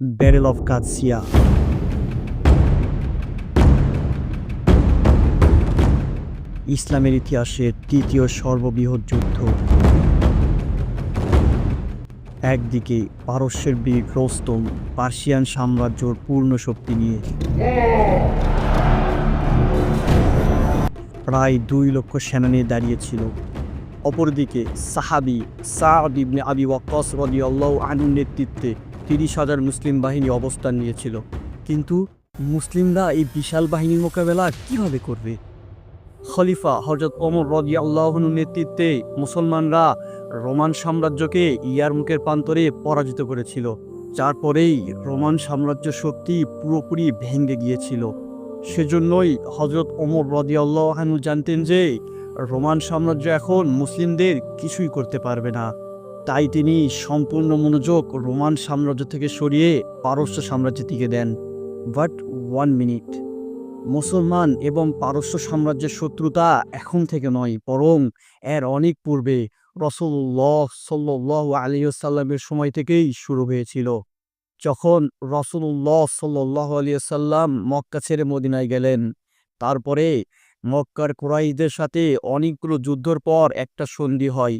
Barrel of কাদসিয়া ইসলামের ইতিহাসের তৃতীয় সর্ববৃহৎ যুদ্ধ। একদিকে পারস্যের বীর রোস্তম পার্সিয়ান সাম্রাজ্যর পূর্ণ শক্তি নিয়ে। প্রায় দুই লক্ষ সেনা নিয়ে দাঁড়িয়েছিল। অপরদিকে সাহাবি ইবনে আবি ওয়াক্কাস রাদিয়াল্লাহু আনুর নেতৃত্বে তিরিশ হাজার মুসলিম বাহিনী অবস্থান নিয়েছিল। কিন্তু মুসলিমরা এই বিশাল বাহিনীর মোকাবেলা কীভাবে করবে? খলিফা হজরত ওমর রদিয়াল্লাহনুর নেতৃত্বে মুসলমানরা রোমান সাম্রাজ্যকে ইয়ারমুকের প্রান্তরে পরাজিত করেছিল। যার পরেই রোমান সাম্রাজ্য শক্তি পুরোপুরি ভেঙে গিয়েছিল। সেজন্যই হজরত ওমর রদিয়াল্লাহানু জানতেন যে রোমান সাম্রাজ্য এখন মুসলিমদের কিছুই করতে পারবে না। তাই তিনি সম্পূর্ণ মনোযোগ রোমান সাম্রাজ্য থেকে সরিয়ে পারস্য সাম্রাজ্যের দিকে দেন। But one minute. মুসলমান এবং পারস্য সাম্রাজ্যের শত্রুতা এখন থেকে নয়, বরং এর অনেক পূর্বে রসুল্লাহ সাল্লাহ আলিয়াল্লামের সময় থেকেই শুরু হয়েছিল। যখন রসুল্লাহ সাল্লাহ আলিয়াল্লাম মক্কা ছেড়ে মদিনায় গেলেন, তারপরে মক্কার কুরাইশদের সাথে অনেকগুলো যুদ্ধর পর একটা সন্ধি হয়।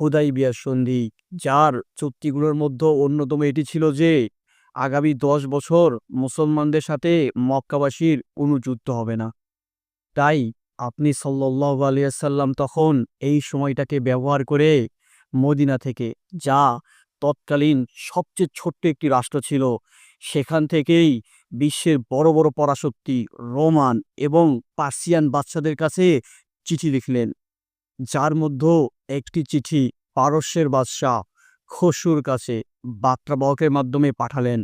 হুদাই বিয়ার সন্ধি, যার চুক্তিগুলোর মধ্যে অন্যতম এটি ছিল যে, আগামী দশ বছর মুসলমানদের সাথে মক্কাবাসীর কোনো যুদ্ধ হবে না। তাই আপনি সাল্লাহ আলিয়াল্লাম তখন এই সময়টাকে ব্যবহার করে মদিনা থেকে, যা তৎকালীন সবচেয়ে ছোট্ট একটি রাষ্ট্র ছিল, সেখান থেকেই বিশ্বের বড় বড় পরাশক্তি রোমান এবং পার্সিয়ান বাচ্চাদের কাছে চিঠি লিখলেন, যার মধ্যে একটি চিঠি পারস্যের বাদশাহ খসুর কাছে বার্তাবাহকের মাধ্যমে পাঠালেন।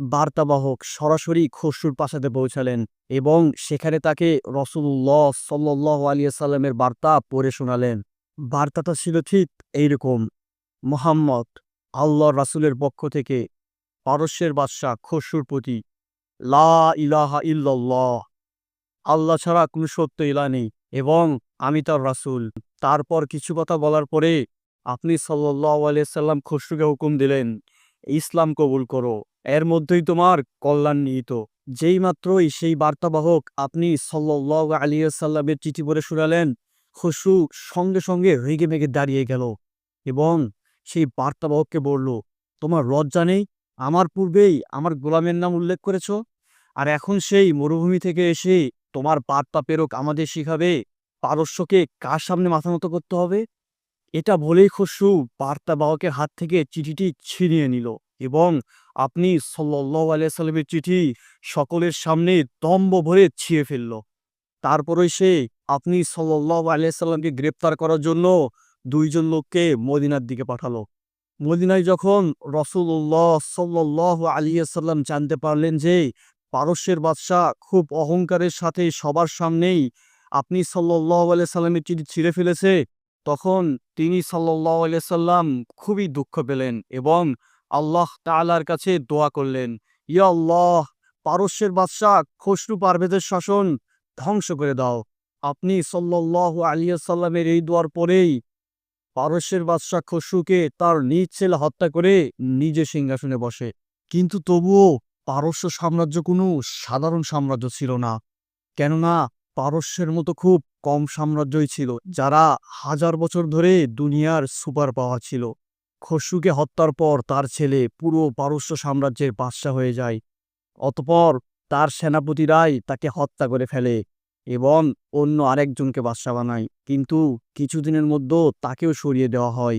বার্তাবাহক সরাসরি খসরুর পাশাতে পৌঁছালেন এবং সেখানে তাকে রসুল্লাহ সাল্লাহ আলিয়াল্লামের বার্তা পড়ে শোনালেন। বার্তাটা ছিল ঠিক এইরকম, মোহাম্মদ আল্লাহ রাসুলের পক্ষ থেকে পারস্যের বাদশাহ খসরুর প্রতি লা ইলাহা ইল্লাল্লাহ, আল্লাহ ছাড়া কোনো সত্য ইলা নেই এবং আমি তার রাসুল। তারপর কিছু কথা বলার পরে আপনি সাল্লাহ আলিয়াল্লাম খসরুকে হুকুম দিলেন, ইসলাম কবুল করো। এর মধ্যেই তোমার কল্যাণ নিহিত। যেই মাত্রই সেই বার্তাবাহক আপনি সাল্লাহ আলিয়াল্লামের চিঠি পড়ে শুনালেন খসরু সঙ্গে সঙ্গে রেগে মেগে দাঁড়িয়ে গেল এবং সেই বার্তাবাহককে বলল, তোমার লজ্জা নেই? আমার পূর্বেই আমার গোলামের নাম উল্লেখ করেছ? আর এখন সেই মরুভূমি থেকে এসে তোমার বার্তা প্রেরক আমাদের শিখাবে পারস্যকে কার সামনে মাথা নত করতে হবে? এটা বলেই খসরু বার্তাবাহকের হাত থেকে চিঠিটি ছিনিয়ে নিল এবং আপনি সাল্লাহ আলিয়াল্লামের চিঠি সকলের সামনে দম্ব ভরে ছিঁড়ে ফেলল। তারপরে সে আপনি সাল্লাহ আলিয়াল্লামকে গ্রেপ্তার করার জন্য দুইজন লোককে মদিনার দিকে পাঠালো। মদিনায় যখন রসুল্লাহ সাল্লাহ আলিয়াল্লাম জানতে পারলেন যে পারস্যের বাদশাহ খুব অহংকারের সাথে সবার সামনেই আপনি সাল্লাহ আলিয়াল্লামের চিঠি ছিঁড়ে ফেলেছে, তখন তিনি সাল্লাহ আলিয়াল্লাম খুবই দুঃখ পেলেন এবং আল্লাহ তালার কাছে দোয়া করলেন, ইয়া আল্লাহ, পারস্যের বাদশাহ খসরু পারভেদের শাসন ধ্বংস করে দাও। আপনি সাল্লাহ আলিয়াল্লামের এই দোয়ার পরেই পারস্যের বাদশাহ খসরুকে তার নিজ ছেলে হত্যা করে নিজে সিংহাসনে বসে। কিন্তু তবুও পারস্য সাম্রাজ্য কোনো সাধারণ সাম্রাজ্য ছিল না। কেননা পারস্যের মতো খুব কম সাম্রাজ্যই ছিল, যারা হাজার বছর ধরে দুনিয়ার সুপার পাওয়া ছিল। খসরুকে হত্যার পর তার ছেলে পুরো পারস্য সাম্রাজ্যের বাদশাহ হয়ে যায়। অতপর তার সেনাপতিরাই তাকে হত্যা করে ফেলে এবং অন্য আরেকজনকে বাদশা বানায়, কিন্তু কিছুদিনের মধ্যে তাকেও সরিয়ে দেওয়া হয়।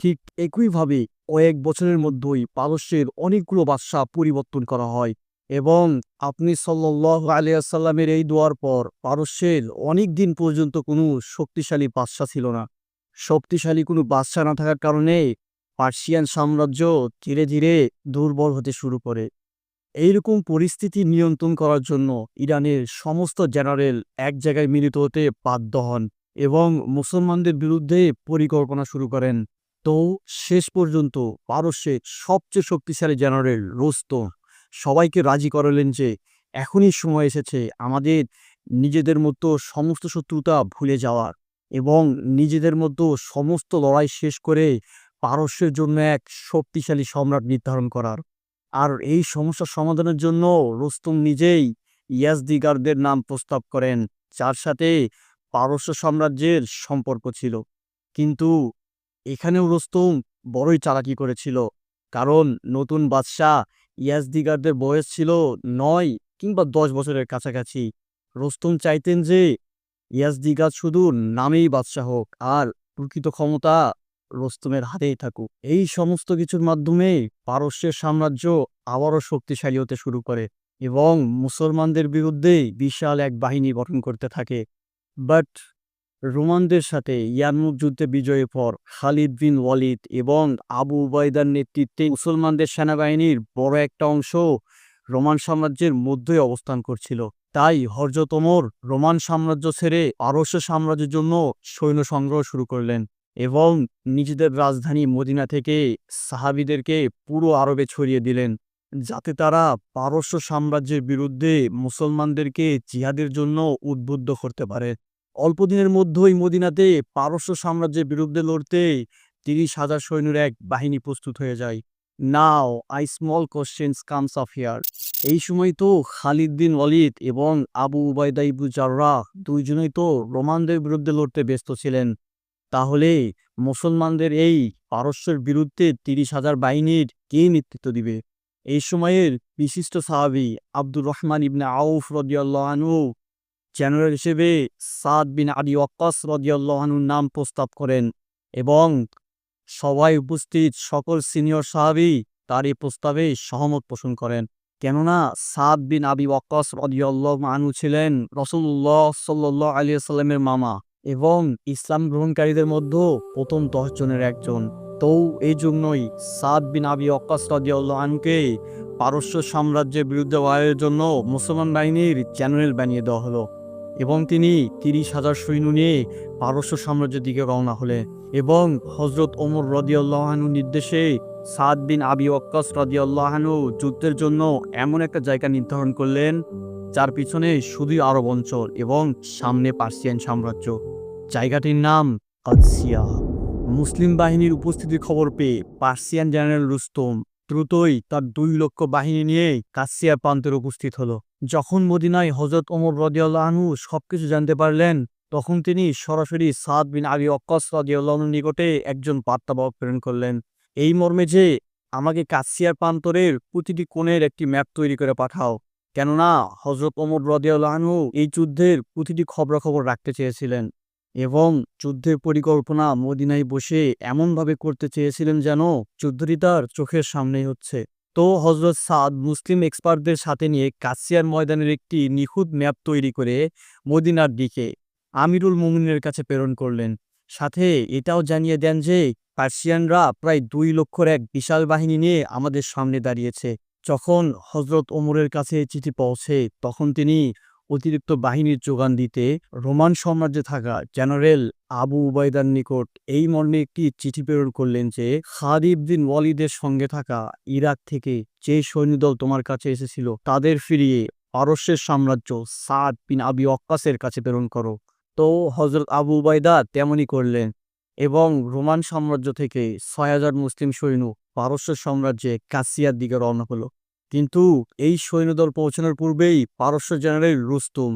ঠিক একইভাবে কয়েক বছরের মধ্যেই পারস্যের অনেকগুলো বাদশা পরিবর্তন করা হয়। এবং আপনি সাল্লাহ আলিয়াল্লামের এই দোয়ার পর পারস্যের অনেক দিন পর্যন্ত কোনো শক্তিশালী বাদশা ছিল না। শক্তিশালী কোনো বাদশা না থাকার কারণে পার্সিয়ান সাম্রাজ্য ধীরে ধীরে দুর্বল হতে শুরু করে। এইরকম পরিস্থিতি নিয়ন্ত্রণ করার জন্য ইরানের সমস্ত জেনারেল এক জায়গায় মিলিত হতে বাধ্য হন এবং মুসলমানদের বিরুদ্ধে পরিকল্পনা শুরু করেন। তো শেষ পর্যন্ত পারস্যের সবচেয়ে শক্তিশালী জেনারেল রোস্তম সবাইকে রাজি করালেন যে, এখনই সময় এসেছে আমাদের নিজেদের মতো সমস্ত শত্রুতা ভুলে যাওয়ার এবং নিজেদের মতো সমস্ত লড়াই শেষ করে পারস্যের জন্য এক শক্তিশালী সম্রাট নির্ধারণ করার। আর এই সমস্যার সমাধানের জন্য রুস্তম নিজেই ইয়াজদিগারদের নাম প্রস্তাব করেন, যার সাথে পারস্য সাম্রাজ্যের সম্পর্ক ছিল। কিন্তু এখানেও রুস্তম বড়ই চালাকি করেছিল, কারণ নতুন বাদশাহ ইয়াজদিগারদের বয়স ছিল নয় কিংবা দশ বছরের কাছাকাছি। রুস্তম চাইতেন যে ইয়াজদিগার শুধু নামেই বাদশাহ হোক আর প্রকৃত ক্ষমতা রুস্তমের হাতেই থাকুক। এই সমস্ত কিছুর মাধ্যমে পারস্যের সাম্রাজ্য আবারও শক্তিশালী হতে শুরু করে এবং মুসলমানদের বিরুদ্ধে বিশাল এক বাহিনী গঠন করতে থাকে। বাট রোমানদের সাথে ইয়ারমুক যুদ্ধে বিজয়ের পর খালিদ বিন ওয়ালিদ এবং আবু উবাইদার নেতৃত্বে মুসলমানদের সেনাবাহিনীর বড় একটা অংশ রোমান সাম্রাজ্যের মধ্যেই অবস্থান করছিল। তাই হরজত ওমর রোমান সাম্রাজ্য ছেড়ে পারস্য সাম্রাজ্যের জন্য সৈন্য সংগ্রহ শুরু করলেন এবং নিজেদের রাজধানী মদিনা থেকে সাহাবিদেরকে পুরো আরবে ছড়িয়ে দিলেন, যাতে তারা পারস্য সাম্রাজ্যের বিরুদ্ধে মুসলমানদেরকে জিহাদের জন্য উদ্বুদ্ধ করতে পারে। অল্প দিনের মধ্যেই মদিনাতে পারস্য সাম্রাজ্যের বিরুদ্ধে লড়তে তিরিশ হাজার সৈন্যের এক বাহিনী প্রস্তুত হয়ে যায়। Now I small questions comes of here এই সময় তো খালিদ বিন ওয়ালিদ এবং আবু উবাইদা ইবু জাররাহ দুইজনেই তো রোমানদের বিরুদ্ধে লড়তে ব্যস্ত ছিলেন। তাহলে মুসলমানদের এই পারস্যের বিরুদ্ধে তিরিশ হাজার বাহিনীর কে নেতৃত্ব দিবে? এই সময়ের বিশিষ্ট সাহাবি আব্দুর রহমান ইবনে আউফ রদিয়াল্লাহানু জেনারেল হিসেবে সাদ বিন আদি ওয়াক্কাস রদিয়াল্লাহানুর নাম প্রস্তাব করেন এবং সবাই উপস্থিত সকল সিনিয়র সাহাবি তার এই প্রস্তাবে সহমত পোষণ করেন। কেননা সাদ বিন আবি ওয়াক্কাস রদিয়াল্লাহ আনু ছিলেন রসুল্লাহ সাল্লাহ আলিয়া সাল্লামের মামা এবং ইসলাম গ্রহণকারীদের মধ্যে প্রথম দশ জনের একজন। তো এই জন্যই সাদ বিন আবি অক্কাস রাজিউল্লাহ আনকে পারস্য সাম্রাজ্যের বিরুদ্ধে লড়াইয়ের জন্য মুসলমান বাহিনীর চ্যানেল বানিয়ে দেওয়া হলো। এবং তিনি তিরিশ হাজার সৈন্য নিয়ে পারস্য সাম্রাজ্যের দিকে রওনা হলেন এবং হজরত ওমর রদিউল্লাহানু নির্দেশে সাদ বিন আবি অক্কাস রদিউল্লাহানু যুদ্ধের জন্য এমন একটা জায়গা নির্ধারণ করলেন, যার পিছনে শুধুই আরব অঞ্চল এবং সামনে পার্সিয়ান সাম্রাজ্য। জায়গাটির নাম কাদসিয়া। মুসলিম বাহিনীর উপস্থিতির খবর পেয়ে পার্সিয়ান জেনারেল রুস্তম দ্রুতই তার দুই লক্ষ বাহিনী নিয়ে কাসিয়া প্রান্তের উপস্থিত হলো। যখন মদিনায় হজরত ওমর রদিয়াল্লাহনু সবকিছু জানতে পারলেন, তখন তিনি সরাসরি সাদ বিন আবি অক্কস রদিয়াল্লাহনুর নিকটে একজন বার্তাবাহক প্রেরণ করলেন। এই মর্মে যে আমাকে কাসিয়ার প্রান্তরের প্রতিটি কোণের একটি ম্যাপ তৈরি করে পাঠাও। কেননা হজরত ওমর রদিয়াল্লাহনু এই যুদ্ধের প্রতিটি খবরাখবর রাখতে চেয়েছিলেন। এবং যুদ্ধের পরিকল্পনা মদিনায় বসে এমনভাবে করতে চেয়েছিলেন যেন যুদ্ধটি তার চোখের সামনেই হচ্ছে। তো হজরত সাদ মুসলিম এক্সপার্টদের সাথে নিয়ে কাসিয়ার ময়দানের একটি নিখুঁত ম্যাপ তৈরি করে মদিনার দিকে আমিরুল মুমিনের কাছে প্রেরণ করলেন। সাথে এটাও জানিয়ে দেন যে পার্সিয়ানরা প্রায় দুই লক্ষর এক বিশাল বাহিনী নিয়ে আমাদের সামনে দাঁড়িয়েছে। যখন হজরত ওমরের কাছে চিঠি পৌঁছে তখন তিনি অতিরিক্ত বাহিনীর যোগান দিতে রোমান সাম্রাজ্যে থাকা জেনারেল আবু উবাইদার নিকট এই মর্মে একটি চিঠি প্রেরণ করলেন যে খাদিব বিন ওয়ালিদের সঙ্গে থাকা ইরাক থেকে যে সৈন্যদল তোমার কাছে এসেছিল, তাদের ফিরিয়ে পারস্যের সাম্রাজ্য সাদ বিন আবি অক্কাসের কাছে প্রেরণ করো। তো হজরত আবু উবায়দা তেমনই করলেন এবং রোমান সাম্রাজ্য থেকে ছয় হাজার মুসলিম সৈন্য পারস্য সাম্রাজ্যে কাসিয়ার দিকে রওনা হলো। কিন্তু এই সৈন্যদল পৌঁছানোর পূর্বেই পারস্য জেনারেল রুস্তুম,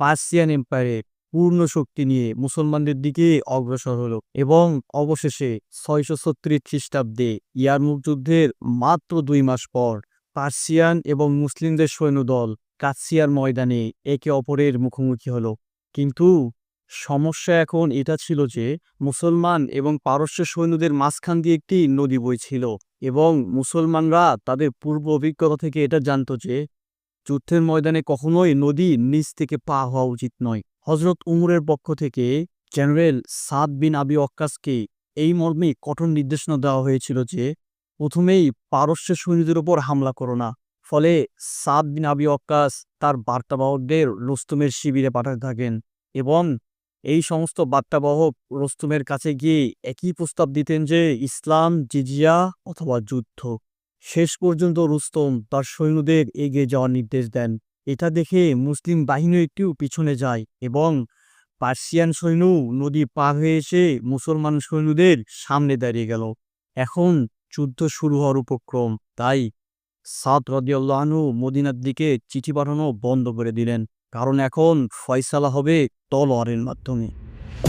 পার্সিয়ান এম্পায়ারে পূর্ণ শক্তি নিয়ে মুসলমানদের দিকে অগ্রসর হলো এবং অবশেষে ছয়শো ছত্রিশ খ্রিস্টাব্দে ইয়ারমুক যুদ্ধের মাত্র দুই মাস পর পার্সিয়ান এবং মুসলিমদের সৈন্যদল কাছিয়ার ময়দানে একে অপরের মুখোমুখি হলো। কিন্তু সমস্যা এখন এটা ছিল যে মুসলমান এবং পারস্য সৈন্যদের মাঝখান দিয়ে একটি নদী বইছিল এবং মুসলমানরা তাদের পূর্ব অভিজ্ঞতা থেকে এটা জানত যে, যুদ্ধের ময়দানে কখনোই নদী নিচ থেকে পা হওয়া উচিত নয়। হজরত উমরের পক্ষ থেকে জেনারেল সাদ বিন আবি অক্কাসকে এই মর্মে কঠোর নির্দেশনা দেওয়া হয়েছিল যে, প্রথমেই পারস্য সৈন্যদের ওপর হামলা করো না। ফলে সাদ বিন আবি অক্কাস তার বার্তাবাহকদের রুস্তমের শিবিরে পাঠাতে থাকেন এবং এই সমস্ত বার্তাবাহক রুস্তমের কাছে গিয়ে একই প্রস্তাব দিতেন যে ইসলাম, জিজিয়া অথবা যুদ্ধ। শেষ পর্যন্ত রুস্তম তার সৈন্যদের এগিয়ে যাওয়ার নির্দেশ দেন। এটা দেখে মুসলিম বাহিনী একটু পিছনে যায় এবং পার্সিয়ান সৈন্য নদী পার হয়ে এসে মুসলমান সৈন্যদের সামনে দাঁড়িয়ে গেল। এখন যুদ্ধ শুরু হওয়ার উপক্রম। তাই সাদ রদিয়াল্লাহনু মদিনার দিকে চিঠি পাঠানো বন্ধ করে দিলেন। কারণ এখন ফয়সালা হবে তলোয়ারের মাধ্যমে।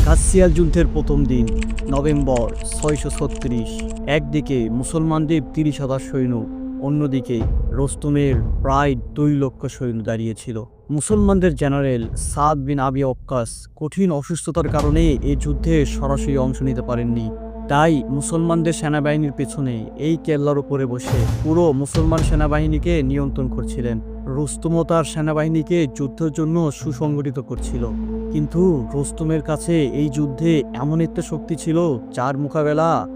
কাসিয়াল যুদ্ধের প্রথম দিন, নভেম্বর ছয়শো ছত্রিশ। একদিকে মুসলমানদের তিরিশ হাজার সৈন্য, অন্যদিকে রোস্তমের প্রায় দুই লক্ষ সৈন্য দাঁড়িয়েছিল। মুসলমানদের জেনারেল সাদ বিন আবি অক্কাস কঠিন অসুস্থতার কারণে এই যুদ্ধে সরাসরি অংশ নিতে পারেননি। তাই মুসলমানদের সেনাবাহিনীর পেছনে এই কেল্লার উপরে বসে পুরো মুসলমান সেনাবাহিনীকে নিয়ন্ত্রণ করছিলেন। রুস্তমও তার সেনাবাহিনীকে যুদ্ধের জন্য সুসংগঠিত করছিল। কিন্তু রুস্তমের কাছে এই যুদ্ধে এমন একটা শক্তি ছিল যার মোকাবেলা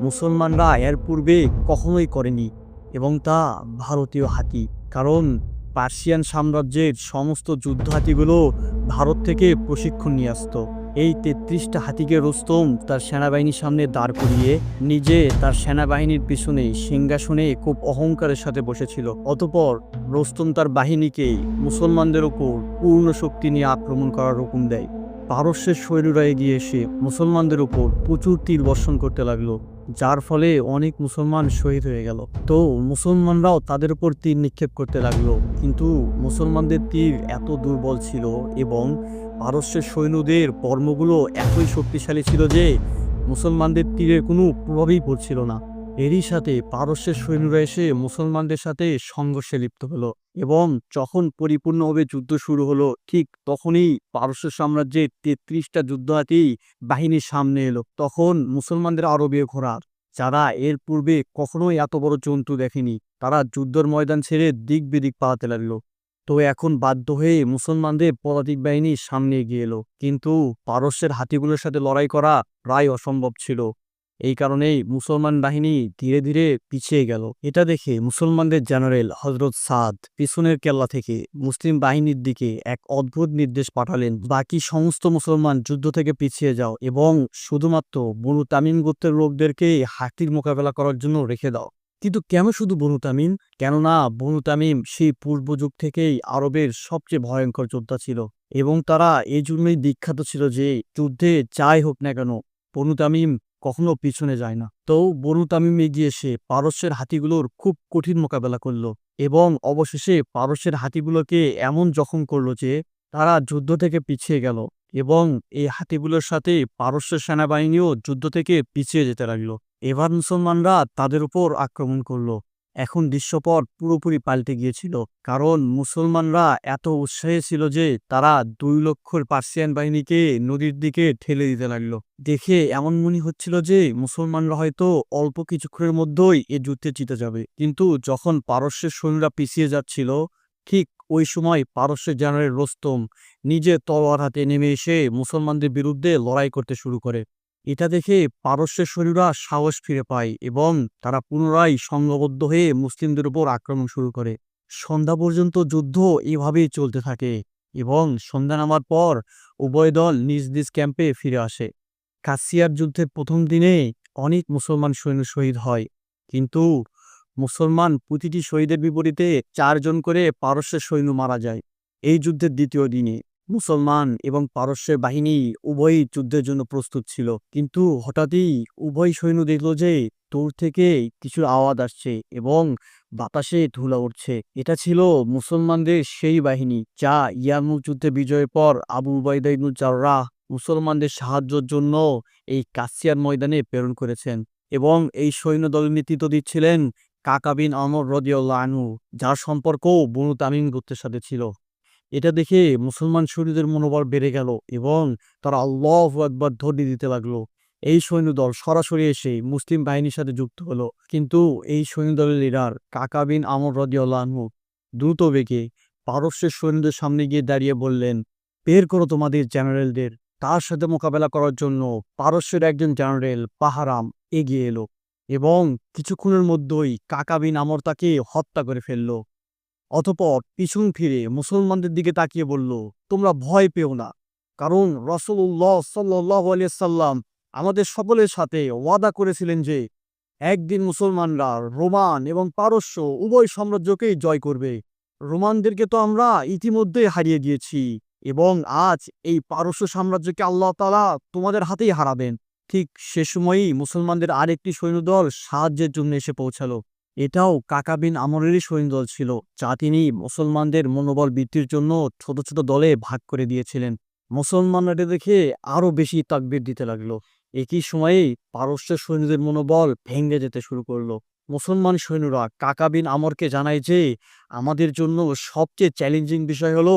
মুসলমানরা এর পূর্বে কখনোই করেনি এবং তা ভারতীয় হাতি। কারণ পার্সিয়ান সাম্রাজ্যের সমস্ত যুদ্ধ হাতিগুলো ভারত থেকে প্রশিক্ষণ নিয়ে আসতো। এই তেত্রিশটা হাতিকে রুস্তম তার সেনাবাহিনীর সামনে দাঁড় করিয়ে নিজে তার সেনাবাহিনীর পিছনে সিংহাসনে খুব অহংকারের সাথে বসেছিল। অতপর রুস্তম তার বাহিনীকে মুসলমানদের ওপর পূর্ণ শক্তি নিয়ে আক্রমণ করার হুকুম দেয়। পারস্যের সৈন্যরা এগিয়ে এসে মুসলমানদের উপর প্রচুর তীর বর্ষণ করতে লাগল। যার ফলে অনেক মুসলমান শহীদ হয়ে গেল। তো মুসলমানরাও তাদের উপর তীর নিক্ষেপ করতে লাগল। কিন্তু মুসলমানদের তীর এত দুর্বল ছিল এবং পারস্যের সৈন্যদের কর্মগুলো এতই শক্তিশালী ছিল যে মুসলমানদের তীরের কোনো প্রভাবই পড়ছিল না। এরই সাথে পারস্যের সৈন্যরা এসে মুসলমানদের সাথে সংঘর্ষে লিপ্ত হলো এবং যখন পরিপূর্ণভাবে যুদ্ধ শুরু হলো, ঠিক তখনই পারস্য সাম্রাজ্যের তেত্রিশটা যুদ্ধহাতি বাহিনীর সামনে এলো। তখন মুসলমানদের আরবীয় ঘোড়া, যারা এর পূর্বে কখনোই এত বড় জন্তু দেখেনি, তারা যুদ্ধের ময়দান ছেড়ে দিক বিদিক পালাতে লাগল। তো এখন বাধ্য হয়ে মুসলমানদের পদাতিক বাহিনী সামনে এগিয়ে এলো। কিন্তু পারস্যের হাতিগুলোর সাথে লড়াই করা প্রায় অসম্ভব ছিল। এই কারণেই মুসলমান বাহিনী ধীরে ধীরে পিছিয়ে গেল। এটা দেখে মুসলমানদের জেনারেল হজরত সাদ পিছনের কেল্লা থেকে মুসলিম বাহিনীর দিকে এক অদ্ভুত নির্দেশ পাঠালেন, বাকি সমস্ত মুসলমান যুদ্ধ থেকে পিছিয়ে যাও এবং শুধুমাত্র বনু তামিম গোত্রের লোকদেরকে হাতির মোকাবেলা করার জন্য রেখে দাও। কিন্তু কেন শুধু বনু তামিম? কেননা বনু তামিম সেই পূর্ব যুগ থেকেই আরবের সবচেয়ে ভয়ঙ্কর যোদ্ধা ছিল এবং তারা এই জন্যই বিখ্যাত ছিল যে যুদ্ধে যাই হোক না কেন, বনু তামিম কখনো পিছনে যায় না। তো বনু তামিম এগিয়ে এসে পারস্যের হাতিগুলোর খুব কঠিন মোকাবেলা করল এবং অবশেষে পারস্যের হাতিগুলোকে এমন জখম করল যে তারা যুদ্ধ থেকে পিছিয়ে গেল এবং এই হাতিগুলোর সাথে পারস্যের সেনাবাহিনীও যুদ্ধ থেকে পিছিয়ে যেতে লাগল। এবার মুসলমানরা তাদের উপর আক্রমণ করল। এখন দৃশ্যপট পুরোপুরি পাল্টে গিয়েছিল। কারণ মুসলমানরা এত উৎসাহী ছিল যে তারা দুই লক্ষর পার্সিয়ান বাহিনীকে নদীর দিকে ঠেলে দিতে লাগল। দেখে এমন মনে হচ্ছিল যে মুসলমানরা হয়তো অল্প কিছুক্ষণের মধ্যেই এ যুদ্ধে জিতে যাবে। কিন্তু যখন পারস্যের সৈন্যরা পিছিয়ে যাচ্ছিল, ঠিক ওই সময় পারস্যের জেনারেল রোস্তম নিজে তলোয়ার হাতে নেমে এসে মুসলমানদের বিরুদ্ধে লড়াই করতে শুরু করে। এটা দেখে পারস্যের শরীরা সাহস ফিরে পায় এবং তারা পুনরায় সংঘবদ্ধ হয়ে মুসলিমদের উপর আক্রমণ শুরু করে। সন্ধ্যা পর্যন্ত যুদ্ধ এভাবেই চলতে থাকে এবং সন্ধ্যা নামার পর উভয় দল নিজ নিজ ক্যাম্পে ফিরে আসে। কাসিয়ার যুদ্ধের প্রথম দিনে অনেক মুসলমান সৈন্য শহীদ হয়, কিন্তু মুসলমান প্রতিটি শহীদের বিপরীতে চারজন করে পারস্যের সৈন্য মারা যায়। এই যুদ্ধের দ্বিতীয় দিনে মুসলমান এবং পারস্যের বাহিনী উভয়ই যুদ্ধের জন্য প্রস্তুত ছিল। কিন্তু হঠাৎই উভয় সৈন্য দেখল যে দূর থেকে কিছু আওয়াজ আসছে এবং বাতাসে ধুলা উঠছে। এটা ছিল মুসলমানদের সেই বাহিনী যা ইয়ারমুক যুদ্ধে বিজয়ের পর আবু উবাইদা ইবনুল জাররাহ মুসলমানদের সাহায্যের জন্য এই কাসিয়ার ময়দানে প্রেরণ করেছেন এবং এই সৈন্য দলের নেতৃত্ব দিচ্ছিলেন কাকাবিন অমর রদিউল্লাহ আনু যার সম্পর্কও বনু তামিম গোত্রের সাথে ছিল। এটা দেখে মুসলমান সৈন্যদের মনোবল বেড়ে গেল এবং তারা আল্লাহ একবার ধ্বনি দিতে লাগল। এই সৈন্যদল সরাসরি এসে মুসলিম বাহিনীর সাথে যুক্ত হলো। কিন্তু এই সৈন্যদলের লিডার কাকা বিন আমর রদিউল্লাহনু দ্রুত বেগে পারস্যের সৈন্যদের সামনে গিয়ে দাঁড়িয়ে বললেন, বের করো তোমাদের জেনারেলদের। তার সাথে মোকাবেলা করার জন্য পারস্যের একজন জেনারেল পাহারাম এগিয়ে এলো এবং কিছুক্ষণের মধ্যেই কাকা বিন আমর তাকে হত্যা করে ফেলল। অতপর পিছন ফিরে মুসলমানদের দিকে তাকিয়ে বলল, তোমরা ভয় পেও না। কারণ রসুল্লাহ সাল্লাহ সাল্লাম আমাদের সকলের সাথে ওয়াদা করেছিলেন যে, একদিন মুসলমানরা রোমান এবং পারস্য উভয় সাম্রাজ্যকেই জয় করবে। রোমানদেরকে তো আমরা ইতিমধ্যে হারিয়ে গিয়েছি এবং আজ এই পারস্য সাম্রাজ্যকে আল্লাহ তালা তোমাদের হাতেই হারাবেন। ঠিক সে সময়ই মুসলমানদের আরেকটি সৈন্যদল সাহায্যের জন্য এসে পৌঁছালো। এটাও কাকা বিন আমরেরই সৈন্যদল ছিল, যা তিনি মুসলমানদের মনোবল বৃদ্ধির জন্য ছোট ছোট দলে ভাগ করে দিয়েছিলেন। মুসলমানরা এটা দেখে আরও বেশি তাকবির দিতে লাগল। একই সময়েই পারস্যের সৈন্যদের মনোবল ভেঙে যেতে শুরু করল। মুসলমান সৈন্যরা কাকা বিন আমরকে জানায় যে, আমাদের জন্য সবচেয়ে চ্যালেঞ্জিং বিষয় হলো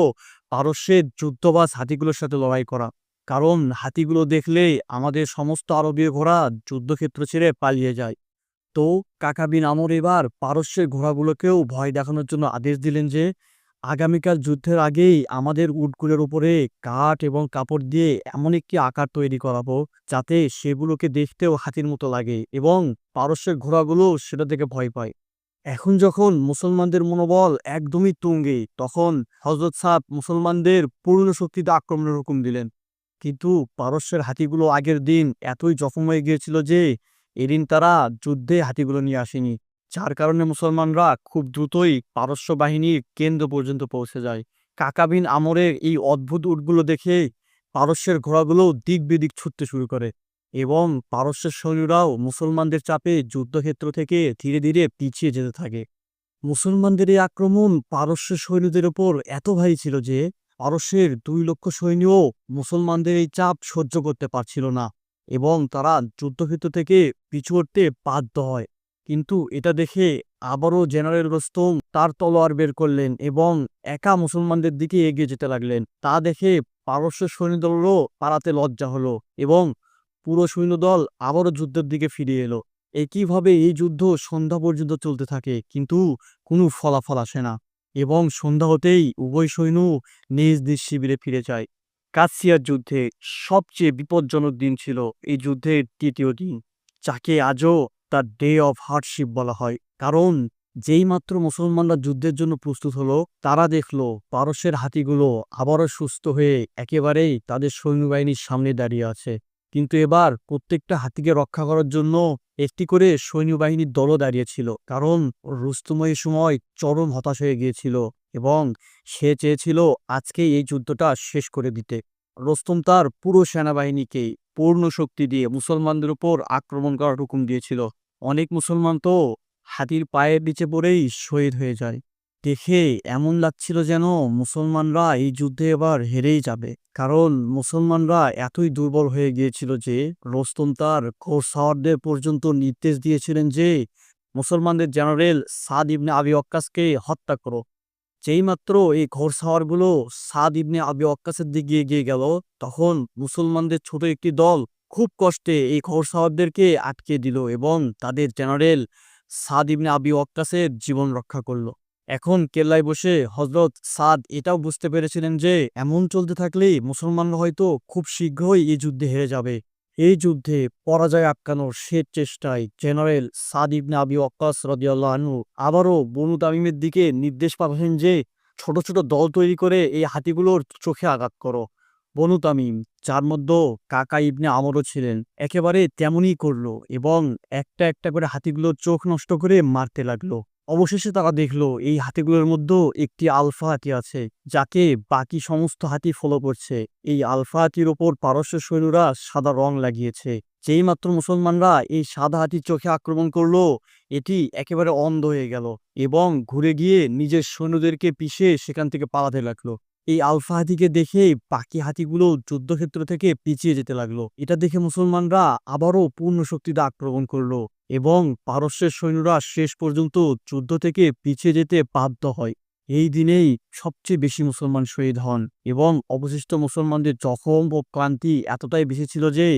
পারস্যের যুদ্ধবাজ হাতিগুলোর সাথে লড়াই করা। কারণ হাতিগুলো দেখলে আমাদের সমস্ত আরবীয় ঘোড়া যুদ্ধক্ষেত্র ছেড়ে পালিয়ে যায়। তো কাকা বিন আমর এবার পারস্যের ঘোড়াগুলোকেও ভয় দেখানোর জন্য আদেশ দিলেন যে, আগামীকাল যুদ্ধের আগেই আমাদের উটগুলোর উপরে কাঠ এবং কাপড় দিয়ে এমন একটি আকার তৈরি করাবো, যাতে সেগুলোকে দেখতেও হাতির মতো লাগে এবং পারস্যের ঘোড়াগুলো সেটা দেখে ভয় পায়। এখন যখন মুসলমানদের মনোবল একদমই তুঙ্গে, তখন হজরত সাহ মুসলমানদের পূর্ণ শক্তিতে আক্রমণের হুকুম দিলেন। কিন্তু পারস্যের হাতিগুলো আগের দিন এতই জখম হয়ে গিয়েছিল যে এদিন তারা যুদ্ধে হাতিগুলো নিয়ে আসেনি, যার কারণে মুসলমানরা খুব দ্রুতই পারস্য বাহিনীর কেন্দ্র পর্যন্ত পৌঁছে যায়। কাকাবিন আমরের এই অদ্ভুত উটগুলো দেখে পারস্যের ঘোড়াগুলো দিক বিদিক ছুটতে শুরু করে এবং পারস্যের সৈন্যরাও মুসলমানদের চাপে যুদ্ধক্ষেত্র থেকে ধীরে ধীরে পিছিয়ে যেতে থাকে। মুসলমানদের এই আক্রমণ পারস্য সৈন্যদের ওপর এত ভারী ছিল যে পারস্যের দুই লক্ষ সৈন্যও মুসলমানদের এই চাপ সহ্য করতে পারছিল না। এবং তারা যুদ্ধক্ষেত্র থেকে পিছু হটতে বাধ্য হয়। কিন্তু এটা দেখে আবারও জেনারেল রোস্তম তার তলোয়ার বের করলেন এবং একা মুসলমানদের দিকে এগিয়ে যেতে লাগলেন। তা দেখে পারস্য সৈন্যদলেরও পাড়াতে লজ্জা হলো এবং পুরো সৈন্যদল আবারও যুদ্ধের দিকে ফিরে এলো। একইভাবে এই যুদ্ধ সন্ধ্যা পর্যন্ত চলতে থাকে, কিন্তু কোনো ফলাফল আসে না এবং সন্ধ্যা হতেই উভয় সৈন্য নিজ নিজ শিবিরে ফিরে যায়। কাছিয়ার যুদ্ধে সবচেয়ে বিপজ্জনক দিন ছিল এই যুদ্ধের তৃতীয় দিন, যাকে আজও তার ডে অফ হার্ডশিপ বলা হয়। কারণ যেই মাত্র মুসলমানরা যুদ্ধের জন্য প্রস্তুত হলো, তারা দেখল পারস্যের হাতিগুলো আবারও সুস্থ হয়ে একেবারেই তাদের সৈন্যবাহিনীর সামনে দাঁড়িয়ে আছে। কিন্তু এবার প্রত্যেকটা হাতিকে রক্ষা করার জন্য একটি করে সৈন্যবাহিনীর দলও দাঁড়িয়েছিল কারণ রুস্তম এই সময় চরম হতাশ হয়ে গিয়েছিল। এবং সে চেয়েছিল আজকে এই যুদ্ধটা শেষ করে দিতে। রোস্তম তার পুরো সেনাবাহিনীকে পূর্ণ শক্তি দিয়ে মুসলমানদের উপর আক্রমণ করার হুকুম দিয়েছিল। অনেক মুসলমান তো হাতির পায়ের নিচে পড়েই শহীদ হয়ে যায়। দেখে এমন লাগছিল যেন মুসলমানরা এই যুদ্ধে এবার হেরেই যাবে। কারণ মুসলমানরা এতই দুর্বল হয়ে গিয়েছিল যে রোস্তম তার ঘোড়সাওয়ারদের পর্যন্ত নির্দেশ দিয়েছিলেন যে মুসলমানদের জেনারেল সাদ ইবনে আবি অক্কাসকে হত্যা করো। যেইমাত্র এই ঘোড়সাওয়ারগুলো সাদ ইবনে আবি অক্কাসের দিকে এগিয়ে গেল, তখন মুসলমানদের ছোট একটি দল খুব কষ্টে এই ঘোড়সাওয়ারদেরকে আটকে দিল এবং তাদের জেনারেল সাদ ইবনে আবি ওয়াক্কাসের জীবন রক্ষা করল। এখন কেল্লায় বসে হজরত সাদ এটাও বুঝতে পেরেছিলেন যে, এমন চলতে থাকলে মুসলমানরা হয়তো খুব শীঘ্রই এই যুদ্ধে হেরে যাবে। এই যুদ্ধে পরাজয় আটকানোর শেষ চেষ্টায় জেনারেল সাদ ইবনে আবি আনহু আবারও বনু তামিমের দিকে নির্দেশ পাঠালেন যে, ছোট ছোট দল তৈরি করে এই হাতিগুলোর চোখে আঘাত করো। বনু তামিম, যার মধ্যে কাকা ইবনে আমরও ছিলেন, একেবারে তেমনই করল এবং একটা একটা করে হাতিগুলোর চোখ নষ্ট করে মারতে লাগল। অবশেষে তারা দেখল, এই হাতিগুলোর মধ্যে একটি আলফা হাতি আছে, যাকে বাকি সমস্ত হাতি ফলো করছে। এই আলফা হাতির ওপর পারস্য সৈন্যরা সাদা রং লাগিয়েছে। যেই মাত্র মুসলমানরা এই সাদা হাতির চোখে আক্রমণ করল, এটি একেবারে অন্ধ হয়ে গেল এবং ঘুরে গিয়ে নিজের সৈন্যদেরকে পিষে সেখান থেকে পালাতে লাগল। এই আলফা হাতিকে দেখে বাকি হাতিগুলো যুদ্ধক্ষেত্র থেকে পিছিয়ে যেতে লাগল। এটা দেখে মুসলমানরা আবারও পূর্ণ শক্তিতে আক্রমণ করল। এবং পারস্যের সৈন্যরা শেষ পর্যন্ত যুদ্ধ থেকে পিছিয়ে যেতে বাধ্য হয়। এই দিনেই সবচেয়ে বেশি মুসলমান শহীদ হন এবং অবশিষ্ট মুসলমানদের জখম ও ক্লান্তি এতটাই বেশি ছিল যে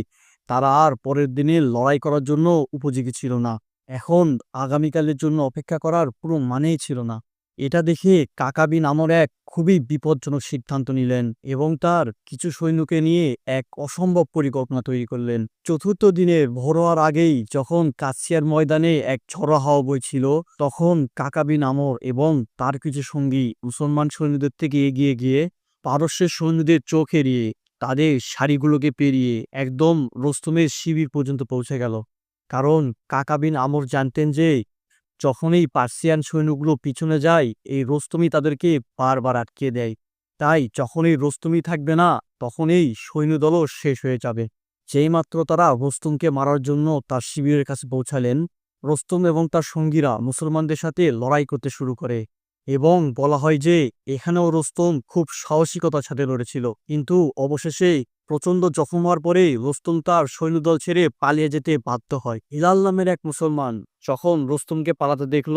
তারা আর পরের দিনে লড়াই করার জন্য উপযোগী ছিল না। এখন আগামীকালের জন্য অপেক্ষা করার পুরো মানেই ছিল না। এটা দেখে কাকাবি নামর এক খুবই বিপজ্জনক সিদ্ধান্ত নিলেন এবং তার কিছু সৈন্যকে নিয়ে এক অসম্ভব পরিকল্পনা তৈরি করলেন। চতুর্থ দিনের ভোর হওয়ার আগেই যখন কাছিয়ার ময়দানে এক ঝড়ো হাওয়া বইছিল, তখন কাকাবি নামর এবং তার কিছু সঙ্গী মুসলমান সৈন্যদের থেকে এগিয়ে গিয়ে পারস্যের সৈন্যদের চোখ এড়িয়ে তাদের শাড়িগুলোকে পেরিয়ে একদম রোস্তমের শিবির পর্যন্ত পৌঁছে গেল। কারণ কাকাবিন আমর জানতেন যে যখনই পার্সিয়ান সৈন্যগুলো পিছনে যায়, এই রোস্তমি তাদেরকে বারবার আটকে দেয়। তাই যখনই রোস্তমি থাকবে না, তখনই সৈন্যদলও শেষ হয়ে যাবে। যেইমাত্র তারা রোস্তমকে মারার জন্য তার শিবিরের কাছে পৌঁছালেন, রোস্তম এবং তার সঙ্গীরা মুসলমানদের সাথে লড়াই করতে শুরু করে এবং বলা হয় যে, এখানেও রোস্তম খুব সাহসিকতার সাথে লড়েছিল। কিন্তু অবশেষে প্রচণ্ড জখম হওয়ার পরে রোস্তম তার সৈন্যদল ছেড়ে পালিয়ে যেতে বাধ্য হয়। হিলাল নামের এক মুসলমান যখন রোস্তমকে পালাতে দেখল,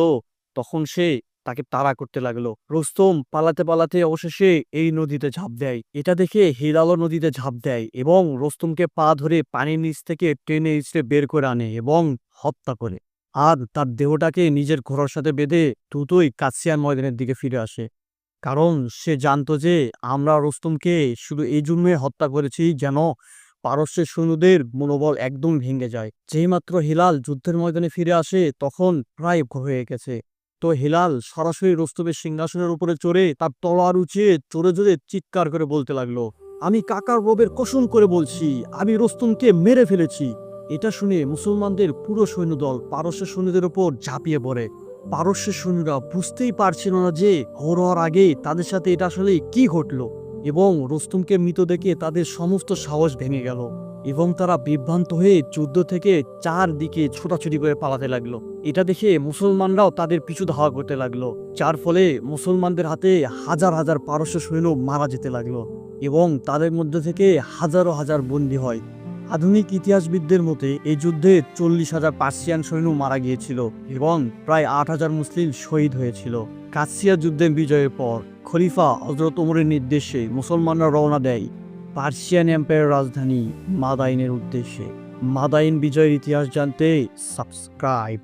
তখন সে তাকে তাড়া করতে লাগল। রোস্তম পালাতে পালাতে অবশেষে এই নদীতে ঝাঁপ দেয়। এটা দেখে হিলালও নদীতে ঝাঁপ দেয় এবং রোস্তমকে পা ধরে পানির নিচ থেকে টেনে ইচড়ে বের করে আনে এবং হত্যা করে। আর তার দেহটাকে নিজের ঘোড়ার সাথে বেঁধে দ্রুতই কাছিয়ান ময়দানের দিকে ফিরে আসে। কারণ সে জানতো যে আমরা রোস্তমকে শুধু এই জন্যই হত্যা করেছি যেন পারস্যের সৈন্যদের মনোবল একদম ভেঙে যায়। যেইমাত্র হিলাল যুদ্ধের ময়দানে ফিরে আসে তখন প্রায় হয়ে গেছে। তো হিলাল সরাসরি রোস্তমের সিংহাসনের উপরে চড়ে তার তলোয়ার উঁচিয়ে চড়ে চড়ে চিৎকার করে বলতে লাগল, আমি কাকার রবের কসম করে বলছি, আমি রোস্তমকে মেরে ফেলেছি। এটা শুনে মুসলমানদের পুরো সৈন্যদল পারস্যের সৈন্যদের ওপর ঝাঁপিয়ে পড়ে। পারস্যের সৈন্যরা বুঝতেই পারছিল না যে ভোর হওয়ার আগে তাদের সাথে এটা আসলে কি ঘটলো এবং রোস্তমকে মৃত দেখে তাদের সমস্ত সাহস ভেঙে গেল এবং তারা বিভ্রান্ত হয়ে যুদ্ধ থেকে চারদিকে ছোটাছুটি করে পালাতে লাগল। এটা দেখে মুসলমানরাও তাদের পিছু ধাওয়া করতে লাগল, যার ফলে মুসলমানদের হাতে হাজার হাজার পারস্য সৈন্য মারা যেতে লাগল এবং তাদের মধ্যে থেকে হাজারো হাজার বন্দী হয়। আধুনিক ইতিহাসবিদদের মতে এই যুদ্ধে চল্লিশ হাজার পার্সিয়ান সৈন্য মারা গিয়েছিল এবং প্রায় আট হাজার মুসলিম শহীদ হয়েছিল। কাসিয়া যুদ্ধে বিজয়ের পর খলিফা হজরত ওমরের নির্দেশে মুসলমানরা রওনা দেয় পার্সিয়ান এম্পায়ার রাজধানী মাদাইনের উদ্দেশ্যে। মাদাইন বিজয়ের ইতিহাস জানতে সাবস্ক্রাইব।